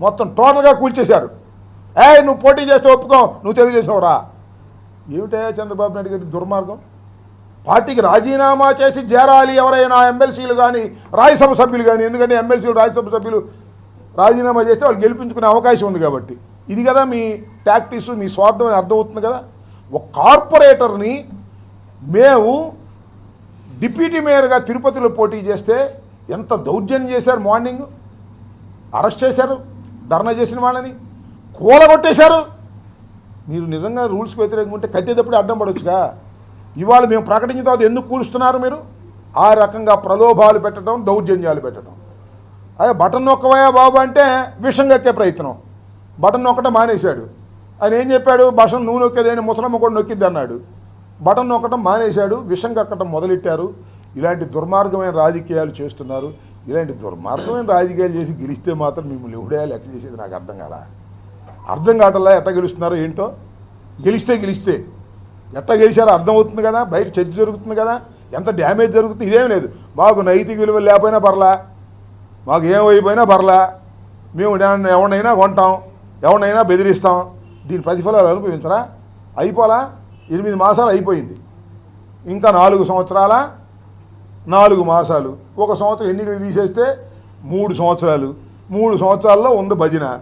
మొత్తం టోటల్గా కూల్చేశారు. ఏ నువ్వు పోటీ చేస్తే ఒప్పుకో నువ్వు తెలియజేసావురా ఏమిటయ్యా చంద్రబాబు నాయుడు గారి దుర్మార్గం? పార్టీకి రాజీనామా చేసి చేరాలి ఎవరైనా ఎమ్మెల్సీలు కానీ రాజ్యసభ సభ్యులు కానీ ఎందుకంటే ఎమ్మెల్సీలు రాజ్యసభ సభ్యులు రాజీనామా చేస్తే వాళ్ళు గెలిపించుకునే అవకాశం ఉంది కాబట్టి. ఇది కదా మీ టాక్టిక్స్ మీ స్వార్థం అని అర్థమవుతుంది కదా? ఒక కార్పొరేటర్ని మేము డిప్యూటీ మేయర్గా తిరుపతిలో పోటీ చేస్తే ఎంత దౌర్జన్యం చేశారు మార్నింగ్? అరెస్ట్ చేశారు. ధర్నా చేసిన వాళ్ళని కూలగొట్టేశారు. మీరు నిజంగా రూల్స్కి వ్యతిరేకంగా ఉంటే కట్టేటప్పుడు అడ్డం పడవచ్చుగా ఇవాళ మేము ప్రకటించిన తర్వాత ఎందుకు కూలుస్తున్నారు మీరు? ఆ రకంగా ప్రలోభాలు పెట్టడం దౌర్జన్యాలు పెట్టడం. అదే బటన్ నొక్కవయా బాబు అంటే విషం కక్కే ప్రయత్నం. బటన్ నొక్కటం మానేశాడు. ఆయన ఏం చెప్పాడు? బటన్ నువ్వు నొక్కేదేని ముసలమ్మ కూడా నొక్కిద్ది అన్నాడు. బటన్ నొక్కటం మానేశాడు విషం కక్కటం మొదలెట్టారు. ఇలాంటి దుర్మార్గమైన రాజకీయాలు చేస్తున్నారు. ఇలాంటి దుర్మార్గమైన రాజకీయాలు చేసి గెలిస్తే మాత్రం మిమ్మల్ని ఎవడే లెక్క చేసేది నాకు అర్థం కాదా అర్థం కావటంలా ఎట్ట గెలుస్తున్నారో ఏంటో? గెలిస్తే గెలిస్తే. ఎట్ట గెలిచారో అర్థమవుతుంది కదా? బయట చర్చ జరుగుతుంది కదా? ఎంత డ్యామేజ్ జరుగుతుంది? ఇదేం లేదు. మాకు నైతిక విలువలు లేకపోయినా పర్లా. మాకు ఏమైపోయినా పర్లా. మేము ఎవరినైనా కొంటాం. ఎవరినైనా బెదిరిస్తాం. దీని ప్రతిఫలాలు అనుభవించరా? అయిపోలా? ఎనిమిది మాసాలు అయిపోయింది. ఇంకా నాలుగు సంవత్సరాల? నాలుగు మాసాలు. ఒక సంవత్సరం ఎన్నికలు తీసేస్తే? మూడు సంవత్సరాలు. మూడు సంవత్సరాల్లో ఉంది భజన.